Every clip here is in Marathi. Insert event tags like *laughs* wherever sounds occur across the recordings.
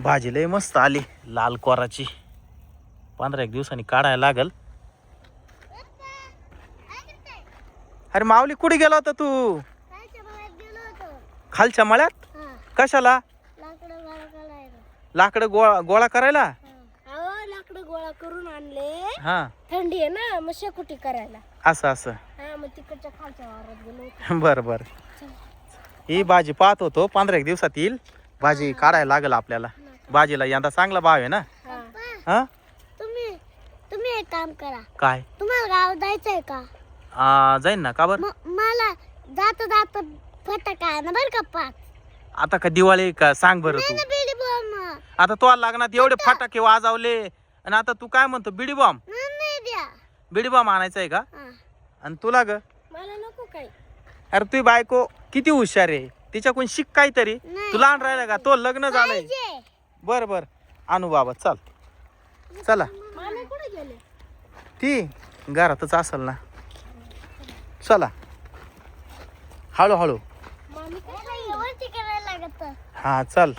भाजी लय मस्त आली लाल कोराची. पंधरा एक दिवसांनी काढायला लागल. अरे माऊली कुठे गेला होता तू? खालच्या मळ्यात? कशाला? लाकडं गोळा गोळा करायला? लाकडं गोळा करून आणले हा. थंडी आहे ना मग शेकुटी करायला असं असं. हा मग तिकडच्या खालच्या वावरात गेलो बर बर. ही भाजी पाहत होतो पंधरा एक दिवसात येईल. भाजी काढायला लागल आपल्याला. भाजीला यंदा चांगला भाव आहे ना? हा. हा? तुम्ही तुम्ही एक काम करा. काय? तुम्हाला गाव जायचंय का? आ, जाईन ना का बर? म- मला जाता जाता फटाका आहे ना बरं का पाच. आता का दिवाळी आहे का? सांग बरं तू. ना बिडी बॉम्ब. आता तो लग्नात एवढे फटाके वाजवले. आणि आता तू काय म्हणतो बिडी बॉम्ब? नाही द्या. बिडी बॉम्ब आणायचा आहे का? हा. आणि तुला ग? मला नको काही. अरे तुझी बायको किती हुशार आहे. तिच्याकडून शिक काहीतरी. नाही. तू लहान राहिला का? तो लग्न झालंय. पाहिजे. बर बर. आणू बाबा चल. चला. ती घरातच असेल ना. चला. हळूहळू. हा चल.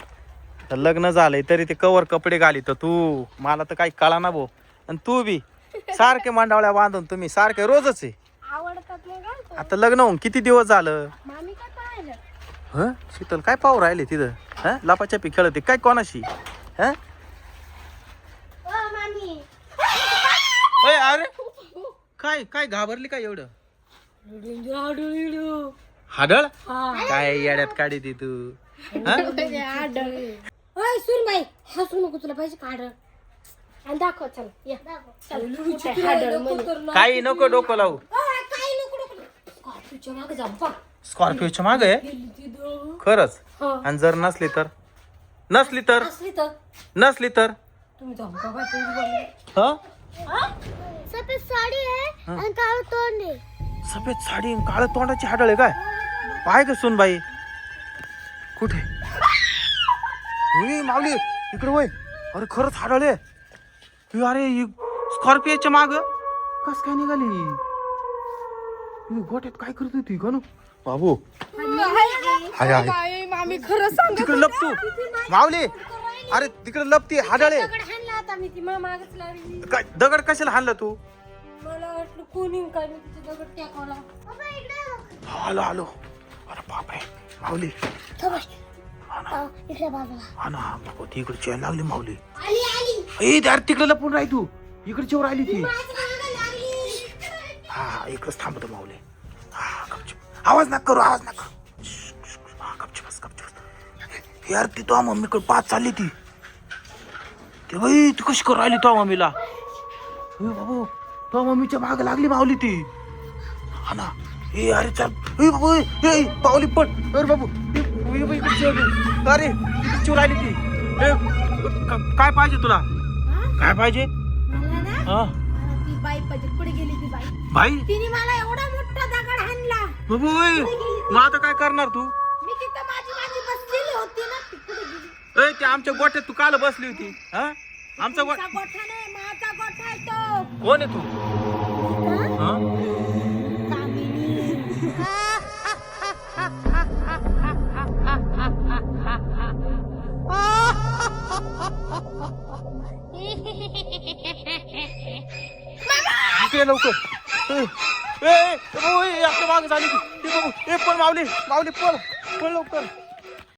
लग्न झालंय तरी ते कवर कपडे घाली तर तू. मला तर काही कळा ना भाऊ. आणि तू बी. सारखे मांडावळ्या बांधून तुम्ही सारखे रोजच आहे. घालतो आता लग्न होऊन किती दिवस झालं? ह? शीतल काय पाहू राहिले तिथं? ह? लपाछपी खेळते. काय कोणाशी? ह? अय, अरे! काय काय घाबरली काय एवढं? हाडळ? काय येड्यात काढी ती? तू हा? ओय सुनबाई हसू नको तुला पाहिजे काढ आणि दाखव चल या. चल कुठे हाडळ म्हणे. काही नको डोकं लावू. काही नको स्कॉर्पिओच्या मागे जा बघ स्कॉर्पिओच्या माग. खरंच? हा. आणि जर नसली तर? नसली तर? असली तर? नसली तर? तुम्ही जाऊ का बाई, तुम्ही जाऊ. ह? सफेद साडी आहे आणि काळं तोंड आहे. सफेद साडी काळ तोंडाची हाडळ आहे काय? पाय का सुन बाई कुठे? उई, माऊली इकडे वय. अरे खरंच हाडळ आहे. ही अरे ही स्कॉर्पिओच्या माग. कस काय निघाली? ही गोट्यात काय करत होती गणू बाबू. हाय हाय. मामी खरं सांग तिकडे लपतू माऊली अरे तिकडे लपती हाडळ. दगड हाणला आता मी ती मा मागच लागली काय दगड कशाला हाणलं तू? मला वाटलं कोणी काय मी तिथे दगड टाकावला. आलो आलो. अरे बापरे. माऊली. इकडे बाजूला. हा ना बाबा ती इकडे चेन लागली माऊली. आली आली. ए यार तिकडे लपून राही तू. इकडे चेवर राहिली ती. माझ्या मागं लागली. हा हा, इकडेच थांबतो माऊली. आवाज नका करू आवाज करू. बस. यार ती तो मम्मीकडे पाच चालली ती. ते बाई ती कशी करू राहिली तो मम्मीला बाबू तो मम्मीच्या माग लागली माऊली ती. हा ना. ए अरे चल. ए बाबू ए, पावली पण अरे बाबू. अरे चेवर राहिली ती. काय पाहिजे तुला? काय पाहिजे? ना हा. ती बाई पाहिजे कुठे गेली ती बाई. भाई तिने मला एवढा मोठा दगड हाणला. बाबू मग आता काय करणार तू? मी तिथं माझी माझी बसलेली होती ना ती गेली. ए ते आमच्या गोठ्यात तू काल बसली होती हा? आमचा गोठ गोठा नाही माझा गोठा आहे तो. कोण आहे तू? हा? लवकर *laughs* *laughs* *laughs* ए, ए, ए, बाबू, ए, आपल्या मागे झाली ती ए, बाबू ए पण माऊली माऊली पळ पळ लवकर